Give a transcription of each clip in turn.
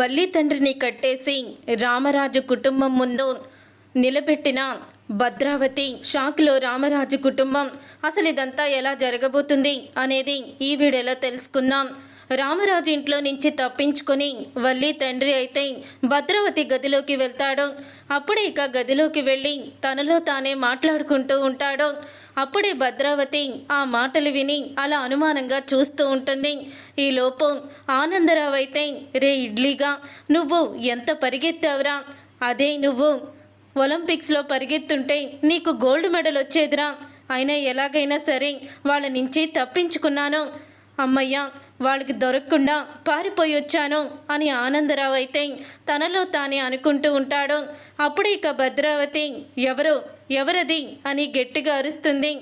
వల్లి తండ్రిని కట్టేసి రామరాజు కుటుంబం ముందు నిలబెట్టిన భద్రావతి షాక్లో రామరాజు కుటుంబం అసలు ఇదంతా ఎలా జరగబోతుంది అనేది ఈ వీడియోలో తెలుసుకుందాం. రామరాజు ఇంట్లో నుంచి తప్పించుకొని వల్లి తండ్రి అయితే భద్రావతి గదిలోకి వెళ్తాడు. అప్పుడే ఇక గదిలోకి వెళ్ళి తనలో తానే మాట్లాడుకుంటూ ఉంటాడు. అప్పుడే భద్రావతి ఆ మాటలు విని అలా అనుమానంగా చూస్తూ ఉంటుంది. ఈ లోపం ఆనందరావు అయితే రే ఇడ్లీగా నువ్వు ఎంత పరిగెత్తావురా? అదే నువ్వు ఒలింపిక్స్లో పరిగెత్తుంటే నీకు గోల్డ్ మెడల్ వచ్చేదిరా. అయినా ఎలాగైనా సరే వాళ్ళ నుంచి తప్పించుకున్నాను. అమ్మయ్య వాళ్ళకి దొరకకుండా పారిపోయి వచ్చాను అని ఆనందరావు అయితే తనలో తానే అనుకుంటూ ఉంటాడు. అప్పుడే ఇక భద్రావతి ఎవరు? ఎవరది అని గట్టిగా అరుస్తుంది.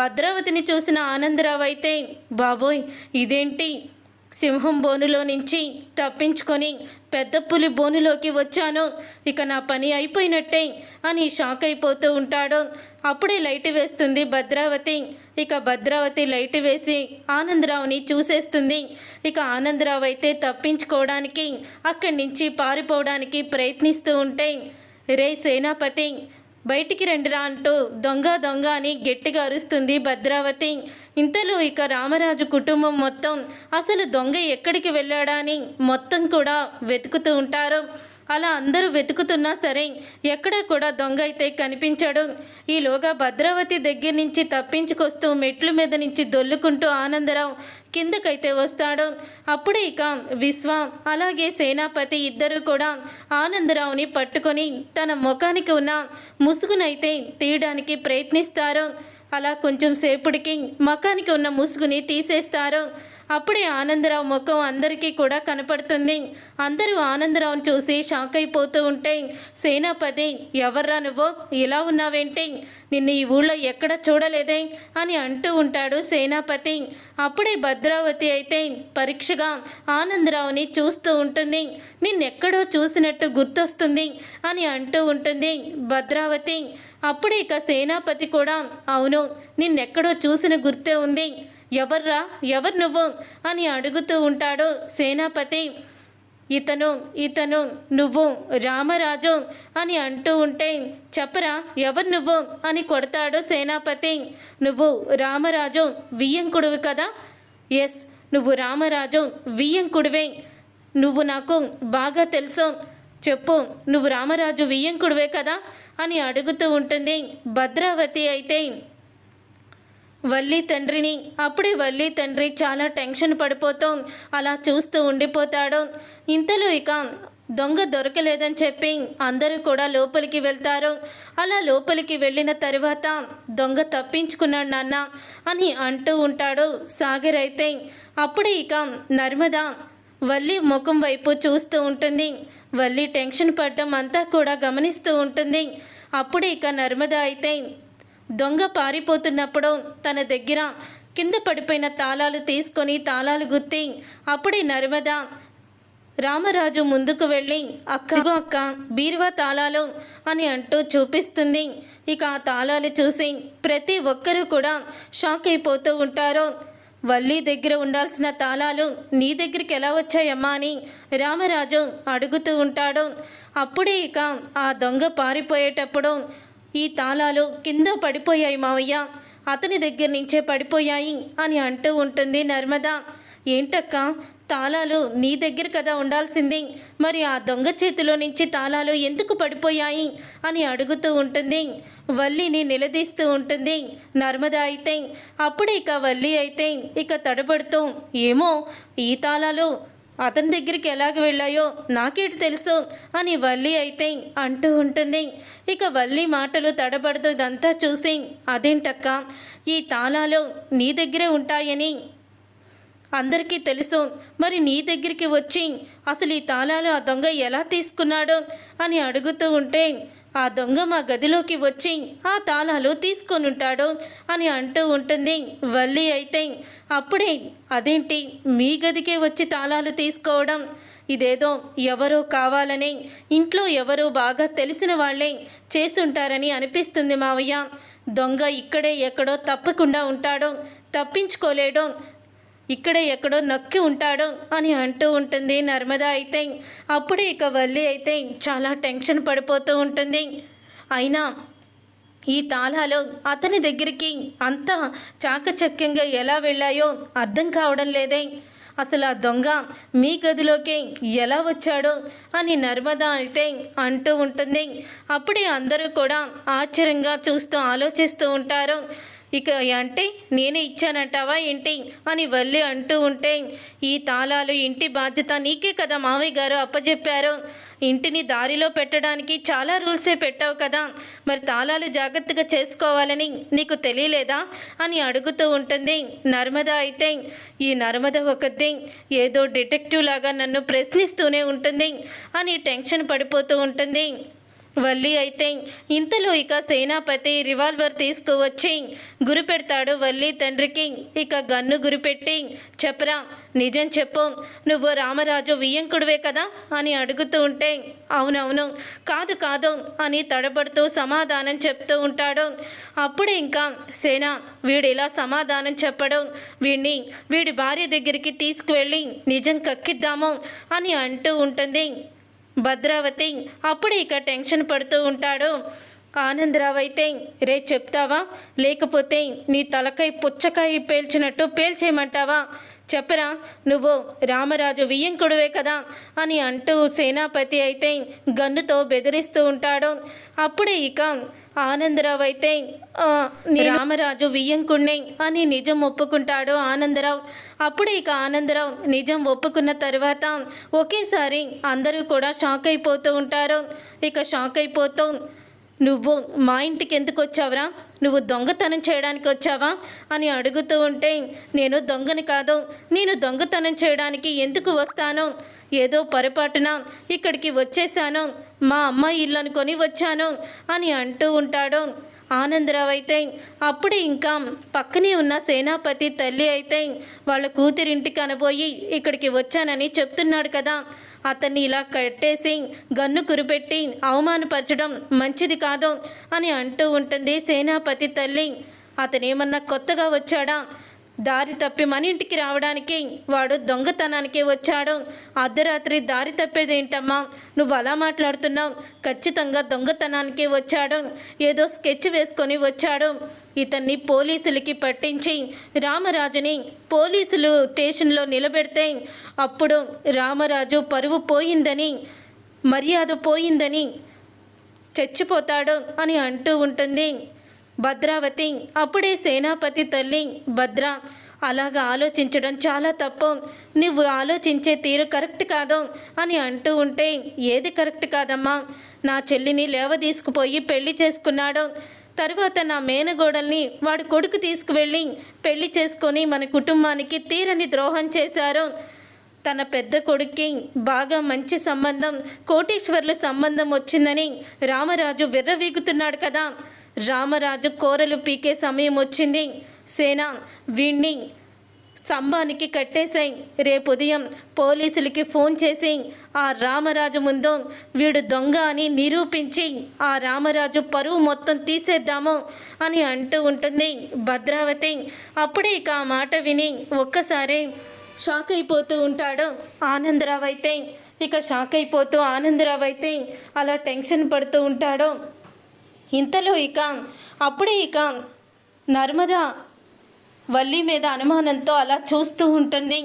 భద్రావతిని చూసిన ఆనందరావు అయితే బాబోయ్ ఇదేంటి? సింహం బోనులో నుంచి తప్పించుకొని పెద్ద పులి బోనులోకి వచ్చాను. ఇక నా పని అయిపోయినట్టే అని షాక్ అయిపోతూ ఉంటాడు. అప్పుడే లైట్ వేస్తుంది భద్రావతి. ఇక భద్రావతి లైట్ వేసి ఆనందరావుని చూసేస్తుంది. ఇక ఆనందరావు అయితే తప్పించుకోవడానికి అక్కడి నుంచి పారిపోవడానికి ప్రయత్నిస్తూ ఉంటే రే సేనాపతి బయటికి రండిరా అంటూ దొంగ దొంగ అని గట్టిగా అరుస్తుంది భద్రావతి. ఇంతలో ఇక రామరాజు కుటుంబం మొత్తం అసలు దొంగ ఎక్కడికి వెళ్ళాడా అని మొత్తం కూడా వెతుకుతూ ఉంటారు. అలా అందరూ వెతుకుతున్నా సరే ఎక్కడ కూడా దొంగ అయితే కనిపించాడు. ఈలోగా భద్రావతి దగ్గర నుంచి తప్పించుకొస్తూ మెట్ల మీద నుంచి దొల్లుకుంటూ ఆనందరావు కిందకైతే వస్తాడు. అప్పుడే ఇక విశ్వ అలాగే సేనాపతి ఇద్దరు కూడా ఆనందరావుని పట్టుకొని తన ముఖానికి ఉన్న ముసుగునైతే తీయడానికి ప్రయత్నిస్తారు. అలా కొంచెం సేపుడికి ముఖానికి ఉన్న ముసుగుని తీసేస్తారు. అప్పుడే ఆనందరావు ముఖం అందరికీ కూడా కనపడుతుంది. అందరూ ఆనందరావుని చూసి షాక్ అయిపోతూ ఉంటే సేనాపతి ఎవర్రా నువ్వు? ఇలా ఉన్నావేంటి? నిన్ను ఈ ఊళ్ళో ఎక్కడ చూడలేదే అని అంటూ ఉంటాడు సేనాపతి. అప్పుడే భద్రావతి అయితే పరీక్షగా ఆనందరావుని చూస్తూ ఉంటుంది. నిన్నెక్కడో చూసినట్టు గుర్తొస్తుంది అని అంటూ ఉంటుంది భద్రావతి. అప్పుడే ఇక సేనాపతి కూడా అవును నిన్నెక్కడో చూసిన గుర్తే ఉంది. ఎవర్రా? ఎవరు నువ్వు? అని అడుగుతూ ఉంటాడు సేనాపతి. ఇతను ఇతను నువ్వు రామరాజు అని అంటూ ఉంటే చెప్పరా ఎవరు నువ్వు అని కొడతాడు సేనాపతి. నువ్వు రామరాజు వియ్యంకుడువి కదా? ఎస్ నువ్వు రామరాజు వియ్యంకుడివే. నువ్వు నాకు బాగా తెలుసు. చెప్పు నువ్వు రామరాజు వియ్యంకుడివే కదా? అని అడుగుతూ ఉంటుంది. భద్రావతి అయితే వల్లి తండ్రిని. అప్పుడే వల్లి తండ్రి చాలా టెన్షన్ పడిపోతాం అలా చూస్తూ ఉండిపోతాడు. ఇంతలో ఇక దొంగ దొరకలేదని చెప్పి అందరూ కూడా లోపలికి వెళ్తారు. అలా లోపలికి వెళ్ళిన తర్వాత దొంగ తప్పించుకున్నాడు నాన్న అని అంటూ ఉంటాడు సాగర్ అయితే. అప్పుడే ఇక నర్మద వల్లి ముఖం వైపు చూస్తూ ఉంటుంది. వల్లి టెన్షన్ పడడం అంతా కూడా గమనిస్తూ ఉంటుంది. అప్పుడే ఇక నర్మద అయితే దొంగ పారిపోతున్నప్పుడు తన దగ్గర కింద పడిపోయిన తాళాలు తీసుకొని తాళాలు గుత్తి అప్పుడే నర్మద రామరాజు ముందుకు వెళ్ళి అక్కగో అక్క బీరువా తాళాలు అని అంటూ చూపిస్తుంది. ఇక ఆ తాళాలు చూసి ప్రతి ఒక్కరూ కూడా షాక్ అయిపోతూ ఉంటారు. వల్లి దగ్గర ఉండాల్సిన తాళాలు నీ దగ్గరికి ఎలా వచ్చాయమ్మా అని రామరాజు అడుగుతూ ఉంటాడు. అప్పుడే ఇక ఆ దొంగ పారిపోయేటప్పుడు ఈ తాళాలు కింద పడిపోయాయి మావయ్య. అతని దగ్గర నుంచే పడిపోయాయి అని అంటూ ఉంటుంది నర్మద. ఏంటక్క? తాళాలు నీ దగ్గర కదా ఉండాల్సింది. మరి ఆ దొంగ చేతిలో నుంచి తాళాలు ఎందుకు పడిపోయాయి అని అడుగుతూ ఉంటుంది. వల్లిని నిలదీస్తూ ఉంటుంది నర్మద అయితే. అప్పుడు ఇక వల్లి అయితే ఇక తడబడుతూ ఏమో ఈ తాళాలు అతని దగ్గరికి ఎలాగ వెళ్ళాయో నాకేటి తెలుసు అని వల్లి అయితే అంటూ ఉంటుంది. ఇక వల్లి మాటలు తడబడుతూ ఇదంతా చూసి అదేంటక్క? ఈ తాళాలు నీ దగ్గరే ఉంటాయని అందరికీ తెలుసు. మరి నీ దగ్గరికి వచ్చి అసలు ఈ తాళాలు ఆ దొంగ ఎలా తీసుకున్నాడు? అని అడుగుతూ ఉంటే ఆ దొంగ మా గదిలోకి వచ్చి ఆ తాళాలు తీసుకొని ఉంటాడు అని అంటూ ఉంటుంది. వల్లి అయితే అప్పుడే అదేంటి? మీ గదికే వచ్చి తాళాలు తీసుకోవడం? ఇదేదో ఎవరో కావాలని ఇంట్లో ఎవరో బాగా తెలిసిన వాళ్ళే చేసుంటారని అనిపిస్తుంది మావయ్య. దొంగ ఇక్కడే ఎక్కడో తప్పకుండా ఉంటాడు. తప్పించుకోలేడు. ఇక్కడ ఎక్కడో నొక్కి ఉంటాడు అని అంటూ ఉంటుంది. నర్మదా అయితే అప్పుడే ఇక వల్లి అయితే చాలా టెన్షన్ పడిపోతూ ఉంటుంది. అయినా ఈ తాళాలు అతని దగ్గరికి అంత చాకచక్యంగా ఎలా వెళ్ళాయో అర్థం కావడం లేదే. అసలు ఆ దొంగ మీ గదిలోకి ఎలా వచ్చాడో అని నర్మదా అయితే అంటూ ఉంటుంది. అప్పుడే అందరూ కూడా ఆశ్చర్యంగా చూస్తూ ఆలోచిస్తూ ఉంటారు. ఇక అంటే నేనే ఇచ్చానంటావా ఏంటి? అని వల్లి అంటూ ఉంటే ఈ తాళాలు ఇంటి బాధ్యత నీకే కదా మావయ్య గారు అప్పచెప్పారు ఇంటిని దారిలో పెట్టడానికి చాలా రూల్సే పెట్టావు కదా. మరి తాళాలు జాగ్రత్తగా చేసుకోవాలని నీకు తెలియలేదా? అని అడుగుతూ ఉంటుంది. నర్మద అయితే ఈ నర్మద ఒకటి ఏదో డిటెక్టివ్ లాగా నన్ను ప్రశ్నిస్తూనే ఉంటుంది అని టెన్షన్ పడిపోతూ ఉంటుంది. వల్లి అయితే ఇంతలో ఇక సేనాపతి రివాల్వర్ తీసుకువచ్చి గురి పెడతాడు వల్లి తండ్రికి. ఇక గన్ను గురిపెట్టి చెప్పరా నిజం చెప్పు. నువ్వు రామరాజు వియ్యంకుడివే కదా? అని అడుగుతూ ఉంటే అవునవును. కాదు కాదు అని తడబడుతూ సమాధానం చెప్తూ ఉంటాడు. అప్పుడే ఇంకా సేన వీడు ఇలా సమాధానం చెప్పడం? వీడిని వీడి భార్య దగ్గరికి తీసుకువెళ్ళి నిజం కక్కిద్దాము అని అంటూ ఉంటుంది. భద్రావతి అప్పుడు ఇక టెన్షన్ పడుతూ ఉంటాడు. ఆనందరావు అయితే రే చెప్తావా? లేకపోతే నీ తలకాయ పుచ్చకాయ పేల్చినట్టు పేల్చేయమంటావా? చెప్పరా నువ్వు రామరాజు వియ్యంకుడువే కదా అని అంటూ సేనాపతి అయితే గన్నుతో బెదిరిస్తూ ఉంటాడు. అప్పుడే ఇక ఆనందరావు అయితే "ఆ, నీ రామరాజు వియ్యంకుణ్ణి అని నిజం ఒప్పుకుంటాడు ఆనందరావు. అప్పుడు ఇక ఆనందరావు నిజం ఒప్పుకున్న తర్వాత ఒకేసారి అందరూ కూడా షాక్ అయిపోతూ ఉంటారు. ఇక షాక్ అయిపోతూ నువ్వు మా ఇంటికి ఎందుకు వచ్చావురా? నువ్వు దొంగతనం చేయడానికి వచ్చావా? అని అడుగుతూ ఉంటే నేను దొంగని కాదు నేను దొంగతనం చేయడానికి ఎందుకు వస్తాను? ఏదో పొరపాటున ఇక్కడికి వచ్చేసాను. మా అమ్మ ఇల్లు అనుకొని వచ్చాను అని అంటూ ఉంటాడు. ఆనందరావు అయితే అప్పుడే ఇంకా పక్కనే ఉన్న సేనాపతి తల్లి అయితే వాళ్ళ కూతురింటికి అనబోయి ఇక్కడికి వచ్చానని చెప్తున్నాడు కదా. అతన్ని ఇలా కట్టేసి గన్ను కురిపెట్టి అవమానపరచడం మంచిది కాదు అని అంటూ ఉంటుంది సేనాపతి తల్లి. అతనేమన్నా కొత్తగా వచ్చాడా? దారి తప్పి మన ఇంటికి రావడానికి వాడు దొంగతనానికి వచ్చాడు. అర్ధరాత్రి దారి తప్పేదేంటమ్మా? నువ్వు అలా మాట్లాడుతున్నావు. ఖచ్చితంగా దొంగతనానికి వచ్చాడు. ఏదో స్కెచ్ వేసుకొని వచ్చాడు. ఇతన్ని పోలీసులకి పట్టించి రామరాజుని పోలీసులు స్టేషన్లో నిలబెడితే అప్పుడు రామరాజు పరువు పోయిందని మర్యాద పోయిందని చచ్చిపోతాడు అని అంటూ ఉంటుంది. భద్రావతి. అప్పుడే సేనాపతి తల్లి భద్ర అలాగా ఆలోచించడం చాలా తప్పు. నువ్వు ఆలోచించే తీరు కరెక్ట్ కాదు అని అంటూ ఉంటే ఏది కరెక్ట్ కాదమ్మా? నా చెల్లిని లేవ తీసుకుపోయి పెళ్ళి చేసుకున్నాడు. తర్వాత నా మేనగోడల్ని వాడు కొడుకు తీసుకువెళ్ళి పెళ్ళి చేసుకొని మన కుటుంబానికి తీరని ద్రోహం చేశారు. తన పెద్ద కొడుక్కి బాగా మంచి సంబంధం కోటేశ్వర్ల సంబంధం వచ్చిందని రామరాజు విర్రవీగుతున్నాడు కదా. రామరాజు కోరలు పీకే సమయం వచ్చింది. సేన వీణ్ణి స్తంభానికి కట్టేశాయి రేపు ఉదయం పోలీసులకి ఫోన్ చేసి ఆ రామరాజు ముందు వీడు దొంగ అని నిరూపించి ఆ రామరాజు పరువు మొత్తం తీసేద్దాము అని అంటూ ఉంటుంది భద్రావతి. అప్పుడే ఇక ఆ మాట విని ఒక్కసారి షాక్ అయిపోతూ ఉంటాడు ఆనందరావు అయితే. ఇక షాక్ అయిపోతూ ఆనందరావు అయితే అలా టెన్షన్ పడుతూ ఉంటాడు. ఇంతలో ఇక అప్పుడే ఇక నర్మదా వల్లి మీద అనుమానంతో అలా చూస్తూ ఉంటుంది.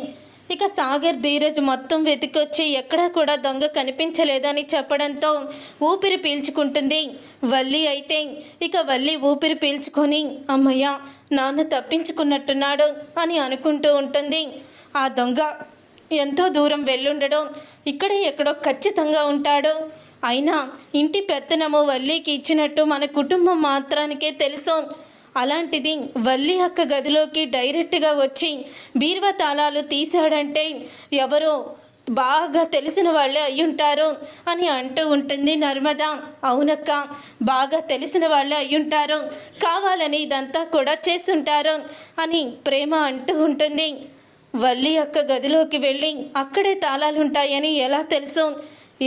ఇక సాగర్ ధీరజ్ మొత్తం వెతికొచ్చి ఎక్కడా కూడా దొంగ కనిపించలేదని చెప్పడంతో ఊపిరి పీల్చుకుంటుంది. వల్లి అయితే ఇక వల్లి ఊపిరి పీల్చుకొని అమ్మయ్య నాన్న తప్పించుకున్నట్టున్నాడు అని అనుకుంటూ ఉంటుంది. ఆ దొంగ ఎంతో దూరం వెళ్ళుండడం ఇక్కడే ఎక్కడో ఖచ్చితంగా ఉంటాడు. అయినా ఇంటి పెత్తనము వల్లీకి ఇచ్చినట్టు మన కుటుంబం మాత్రానికే తెలుసు. అలాంటిది వల్లి అక్క గదిలోకి డైరెక్ట్గా వచ్చి బీరువా తాళాలు తీశాడంటే ఎవరో బాగా తెలిసిన వాళ్ళే అయ్యుంటారు అని అంటూ ఉంటుంది నర్మద. అవునక్క బాగా తెలిసిన వాళ్ళే అయ్యుంటారు. కావాలని ఇదంతా కూడా చేస్తుంటారు అని ప్రేమ అంటూ ఉంటుంది. వల్లి అక్క గదిలోకి వెళ్ళి అక్కడే తాళాలుంటాయని ఎలా తెలుసు?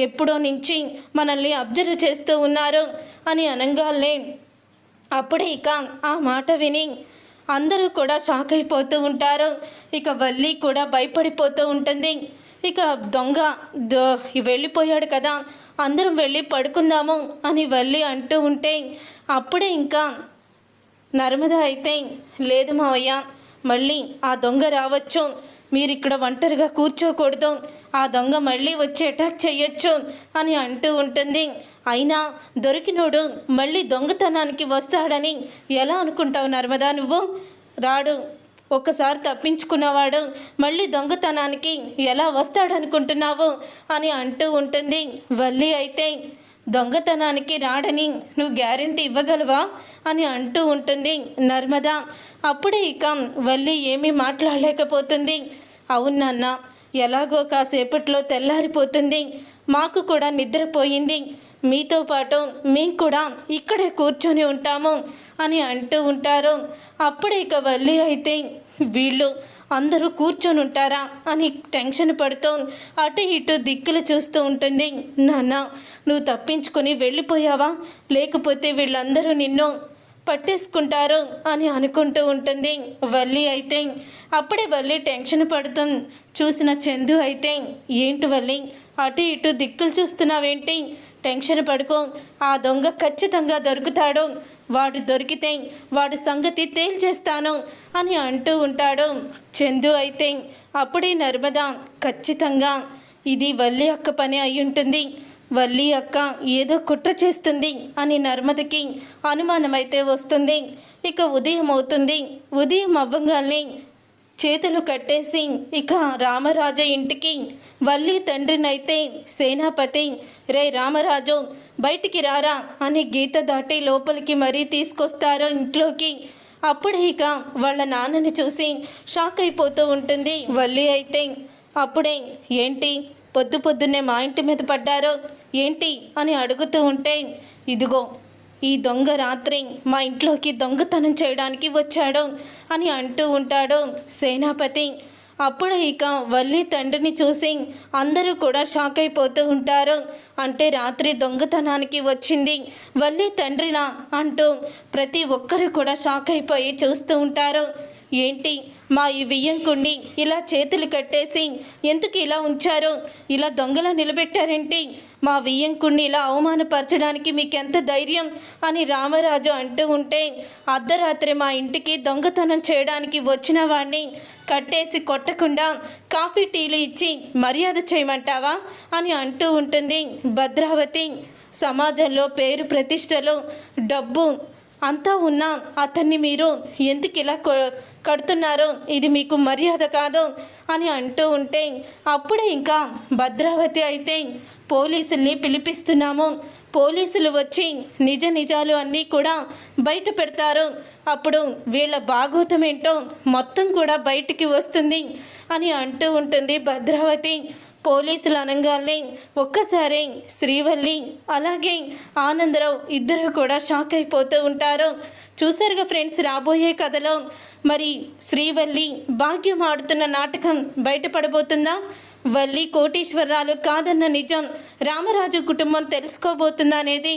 ఎప్పుడో నుంచి మనల్ని అబ్జర్వ్ చేస్తూ ఉన్నారు అని అనగానే అప్పుడే ఇక ఆ మాట విని అందరూ కూడా షాక్ అయిపోతూ ఉంటారు. ఇక వల్లి కూడా భయపడిపోతూ ఉంటుంది. ఇక దొంగ దో వెళ్ళిపోయాడు కదా అందరం వెళ్ళి పడుకుందాము అని వల్లి అంటూ ఉంటే అప్పుడే ఇంకా నర్మద అయితే లేదు మావయ్య మళ్ళీ ఆ దొంగ రావచ్చు. మీరు ఇక్కడ ఒంటరిగా కూర్చోకూడదు. ఆ దొంగ మళ్ళీ వచ్చి అటాక్ చేయొచ్చు అని అంటూ ఉంటుంది. అయినా దొరికినోడు మళ్ళీ దొంగతనానికి వస్తాడని ఎలా అనుకుంటావు నర్మదా నువ్వు? రాడు. ఒక్కసారి తప్పించుకున్నవాడు మళ్ళీ దొంగతనానికి ఎలా వస్తాడనుకుంటున్నావు? అని అంటూ ఉంటుంది. వల్లి అయితే దొంగతనానికి రాడని నువ్వు గ్యారంటీ ఇవ్వగలవా? అని అంటూ ఉంటుంది నర్మదా. అప్పుడే ఇక వల్లి ఏమీ మాట్లాడలేకపోతుంది. అవును ఎలాగో కాసేపట్లో తెల్లారిపోతుంది. మాకు కూడా నిద్రపోయింది. మీతో పాటు మేము కూడా ఇక్కడే కూర్చొని ఉంటాము అని అంటూ ఉంటారు. అప్పుడే ఇక వల్లి అయితే వీళ్ళు అందరూ కూర్చొని ఉంటారా? అని టెన్షన్ పడుతూ అటు ఇటు దిక్కులు చూస్తూ ఉంటుంది. నాన్న నువ్వు తప్పించుకొని వెళ్ళిపోయావా? లేకపోతే వీళ్ళందరూ నిన్ను పట్టేసుకుంటారు అని అనుకుంటూ ఉంటుంది. వల్లి అయితే అప్పుడే వల్లి టెన్షన్ పడుతూ చూసిన చందు అయితే ఏంటి వల్లి అటు ఇటు దిక్కులు చూస్తున్నావేంటి? టెన్షన్ పడుకో ఆ దొంగ ఖచ్చితంగా దొరుకుతాడు. వాడు దొరికితే వాడి సంగతి తేల్చేస్తాను అని అంటూ ఉంటాడు. చందు అయితే అప్పుడే నర్మద ఖచ్చితంగా. ఇది వల్లి అక్క పని అయి ఉంటుంది వల్లి అక్క ఏదో కుట్ర చేస్తుంది అని నర్మదకి అనుమానమైతే వస్తుంది. ఇక ఉదయం అవుతుంది. ఉదయం అవ్వగానే చేతులు కట్టేసి ఇక రామరాజు ఇంటికి వల్లి తండ్రినైతే సేనాపతి రే రామరాజు బయటికి రారా అని గీత దాటి లోపలికి మరీ తీసుకొస్తారు ఇంట్లోకి. అప్పుడే ఇక వాళ్ళ నాన్నని చూసి షాక్ అయిపోతూ ఉంటుంది వల్లి అయితే. అప్పుడే ఏంటి పొద్దు పొద్దున్నే మా ఇంటి మీద పడ్డారో ఏంటి అని అడుగుతూ ఉంటే ఇదిగో ఈ దొంగ రాత్రి మా ఇంట్లోకి దొంగతనం చేయడానికి వచ్చాడు అని అంటూ ఉంటాడు సేనాపతి. అప్పుడు ఇక వల్లి తండ్రిని చూసి అందరూ కూడా షాక్ అయిపోతూ ఉంటారు. అంటే రాత్రి దొంగతనానికి వచ్చింది వల్లి తండ్రినా అంటూ ప్రతి ఒక్కరు కూడా షాక్ అయిపోయి చూస్తూ ఉంటారు. ఏంటి మా ఈ వియ్యంకుణ్ణి ఇలా చేతులు కట్టేసి ఎందుకు ఇలా ఉంచారు? ఇలా దొంగలా నిలబెట్టారేంటి? మా వియ్యంకుణ్ణి ఇలా అవమానపరచడానికి మీకెంత ధైర్యం? అని రామరాజు అంటూ ఉంటే అర్ధరాత్రి మా ఇంటికి దొంగతనం చేయడానికి వచ్చిన వాడిని కట్టేసి కొట్టకుండా కాఫీ టీలు ఇచ్చి మర్యాద చేయమంటావా? అని అంటూ ఉంటుంది భద్రావతి. సమాజంలో పేరు ప్రతిష్టలు డబ్బు అంతా ఉన్నా అతన్ని మీరు ఎందుకు ఇలా కడుతున్నారు? ఇది మీకు మర్యాద కాదు అని అంటూ ఉంటే అప్పుడే ఇంకా భద్రావతి అయితే పోలీసుల్ని పిలిపిస్తున్నాము. పోలీసులు వచ్చి నిజ నిజాలు అన్నీ కూడా బయట పెడతారు. అప్పుడు వీళ్ళ భాగవతం ఏంటో మొత్తం కూడా బయటికి వస్తుంది అని అంటూ ఉంటుంది భద్రావతి. పోలీసులు అనగానే ఒక్కసారి శ్రీవల్లి అలాగే ఆనందరావు ఇద్దరు కూడా షాక్ అయిపోతూ ఉంటారు. చూసారుగా ఫ్రెండ్స్ రాబోయే కథలో మరి శ్రీవల్లి భాగ్యం ఆడుతున్న నాటకం బయటపడబోతుందా? వల్లి కోటీశ్వరరాలు కాదన్న నిజం రామరాజు కుటుంబం తెలుసుకోబోతుందా అనేది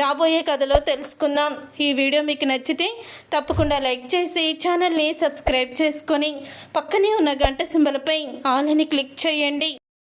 రాబోయే కథలో తెలుసుకుందాం. ఈ వీడియో మీకు నచ్చితే తప్పకుండా లైక్ చేసి ఛానల్ని సబ్స్క్రైబ్ చేసుకొని పక్కనే ఉన్న గంట సింబలపై ఆల్ అని క్లిక్ చేయండి.